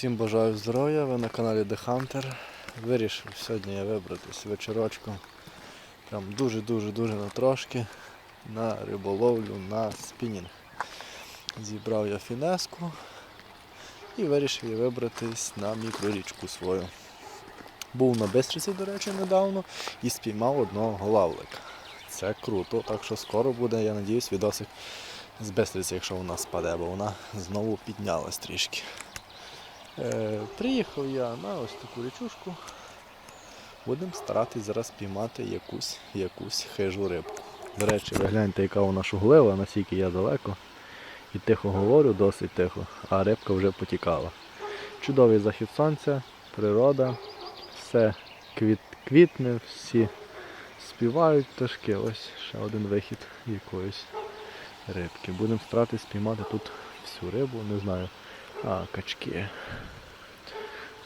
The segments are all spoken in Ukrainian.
Всім бажаю здоров'я, ви на каналі The Hunter. Вирішив сьогодні я вибратись вечорочком. Прям дуже-дуже-дуже на трошки на риболовлю на спінінг. Зібрав я фінеску і вирішив я вибратись на мікрорічку свою. Був на Бистриці, до речі, недавно і спіймав одного голавлика. Це круто, так що скоро буде, я надіюсь, відосик з Бистриці, якщо вона спаде, бо вона знову піднялась трішки. Е, приїхав я на ось таку річушку. Будемо старатись зараз піймати якусь, якусь хижу рибку. До речі, ви гляньте, яка вона шуглива, наскільки я далеко. І тихо говорю, досить тихо, а рибка вже потікала. Чудовий захід сонця, природа, все квіт, квітне, всі співають пташки. Ось ще один вихід якоїсь рибки. Будемо старатись спіймати тут всю рибу, не знаю. А, качки.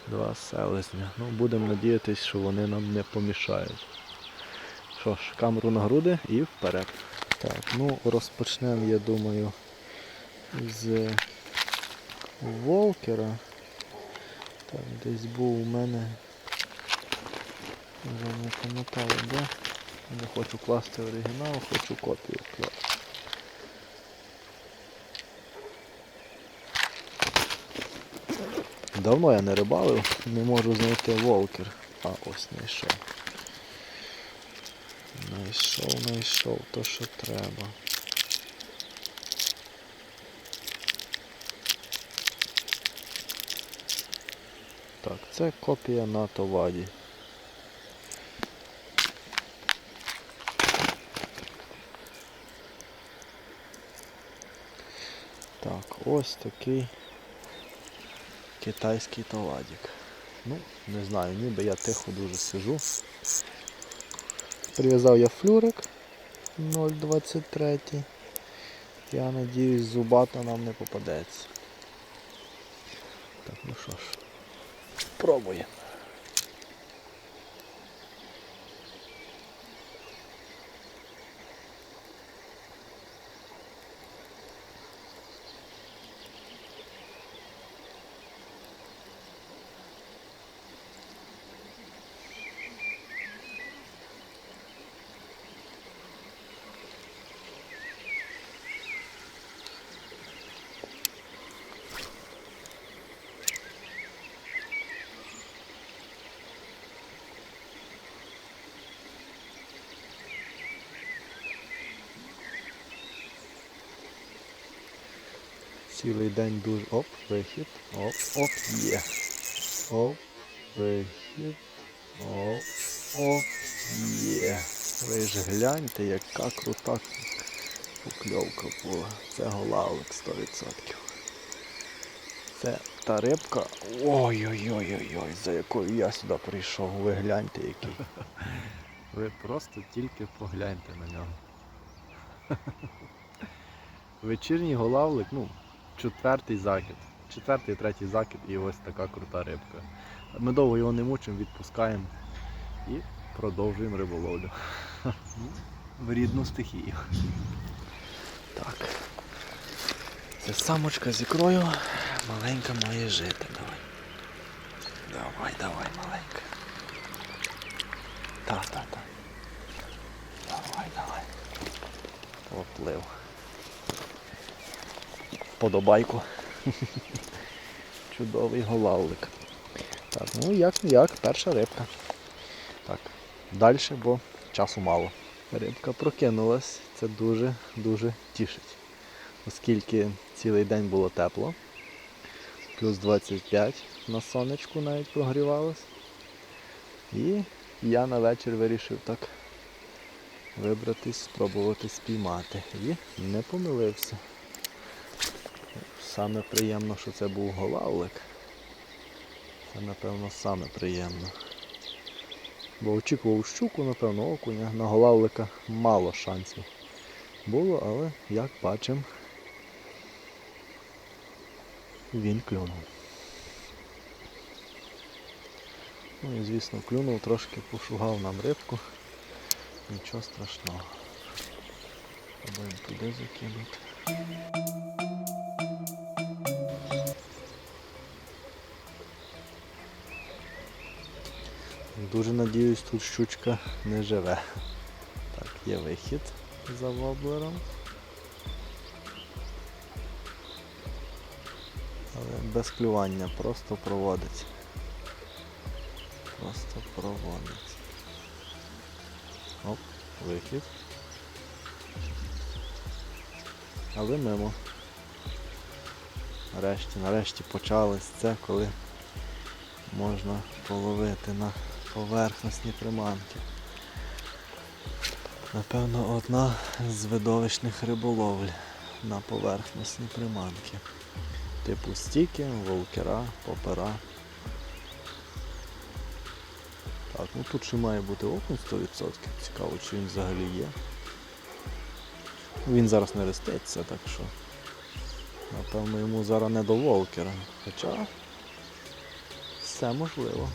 Два селезня. Ну, будемо надіятись, що вони нам не помішають. Що ж, камеру на груди і вперед. Так, ну розпочнемо, я думаю, з волкера. Так, десь був у мене. Вже не пам'ятаю, де. Не хочу класти оригінал, хочу копію класти. Давно я не рибалив, не можу знайти волкер. А ось знайшов. Знайшов, знайшов то, що треба. Так, це копія на товаді. Так, ось такий китайський таладік. Ну, не знаю, ніби я тихо дуже сижу. Прив'язав я флюрик 0,23. Я надіюсь, зубата нам не попадеться. Так, ну що ж, пробуємо. Цілий день дуже... Оп, вихід. Оп, оп, є. Оп, вихід. Оп, оп, є. Ви ж гляньте, яка крута покльовка була. Це голавлик 100%. Це та рибка. Ой-ой-ой-ой-ой, за якою я сюди прийшов. Ви гляньте який. Ви просто тільки погляньте на нього. Вечірній голавлик, ну, четвертий захід. Четвертий, третій захід і ось така крута рибка. Ми довго його не мучимо, відпускаємо і продовжуємо риболовлю. В рідну стихію. Так. Це самочка з ікрою. Маленька має жити. Давай. Давай, давай, маленька. Та, та, та. Давай, давай. Поплив. Подобайку. Чудовий голавлик. Так, ну як як, перша рибка. Так, далі, бо часу мало. Рибка прокинулась, це дуже-дуже тішить. Оскільки цілий день було тепло, плюс 25 на сонечку навіть прогрівалось. І я на вечір вирішив так вибратись, спробувати спіймати. І не помилився. Саме приємно, що це був голавлик. Це напевно саме приємно. Бо очікував щуку, напевно, окуня. На голавлика мало шансів було, але як бачимо, він клюнув. Ну і звісно клюнув, трошки пошугав нам рибку. Нічого страшного. Пробуємо туди закинути. Дуже надіюсь, тут щучка не живе. Так, є вихід за воблером. Але без клювання, просто проводить. Просто проводить. Оп, вихід. Але мимо. Нарешті, нарешті почалось це, коли можна половити на поверхностні приманки. Напевно, одна з видовищних риболовль на поверхностні приманки. Типу стіки, волкера, попера. Так, ну тут ще має бути окунь 100%. Цікаво, чи він взагалі є. Він зараз не реститься, так що. Напевно йому зараз не до волкера. Хоча все можливо.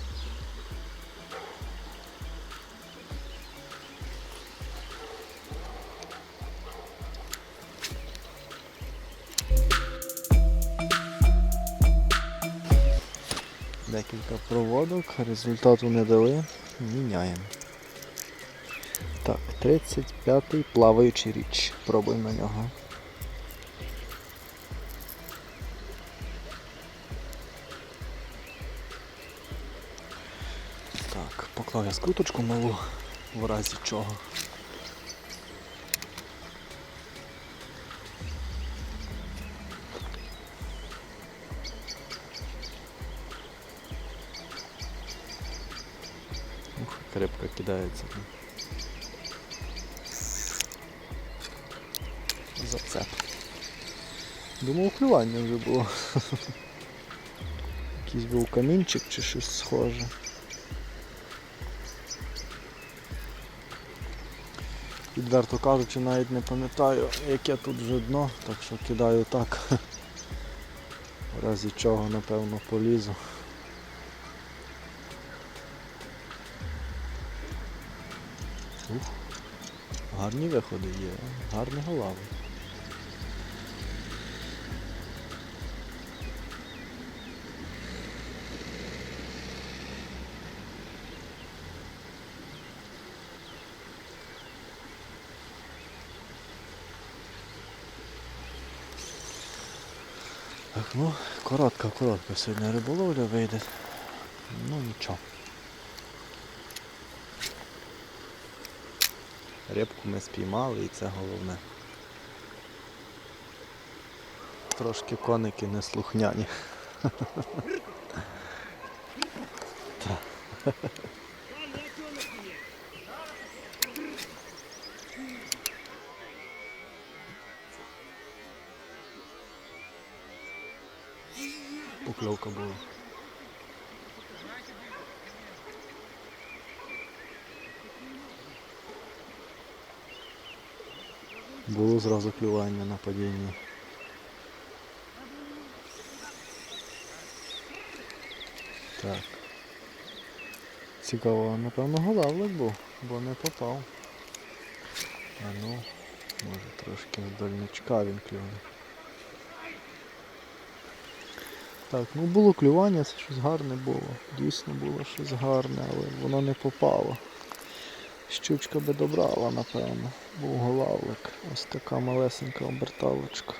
Декілька проводок, результату не дали, міняємо. Так, 35-й плаваючий річ. Пробуємо на нього. Так, поклав я скруточку малу в разі чого. Крепко кидається. Зацеп. Думав, клювання вже було. Якийсь був камінчик чи щось схоже. Відверто кажучи, навіть не пам'ятаю, яке тут вже дно, так що кидаю так. В разі чого, напевно, полізу. Ух, гарні виходи є, гарні голави. Так, ну, коротка, коротка сьогодні риболовля вийде. Ну нічого. Рибку ми спіймали і це головне. Трошки коники неслухняні. Та. Покльовка була. Було зразу клювання на падінні. Так. Цікаво, напевно, голавлик був, бо не попав. А ну, може трошки з дальничка він клюне. Так, ну було клювання, це щось гарне було. Дійсно було щось гарне, але воно не попало. Щучка би добрала, напевно. Був голавлик. Ось така малесенька оберталочка.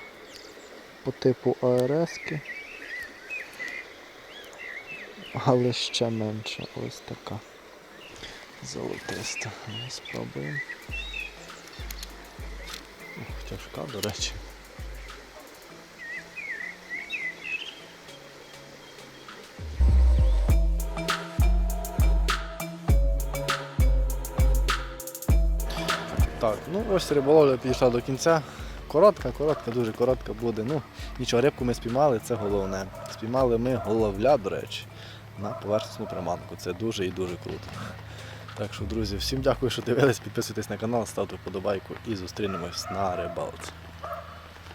По типу АРСки. Але ще менше. Ось така. Золотиста. Спробуємо. Тяжка, до речі. Ну ось риболовля підійшла до кінця. Коротка, коротка, дуже коротка буде. Ну, нічого, рибку ми спіймали, це головне. Спіймали ми головля, до речі, на поверхнесну приманку. Це дуже і дуже круто. Так що, друзі, всім дякую, що дивились. Підписуйтесь на канал, ставте вподобайку і зустрінемось на рибалці.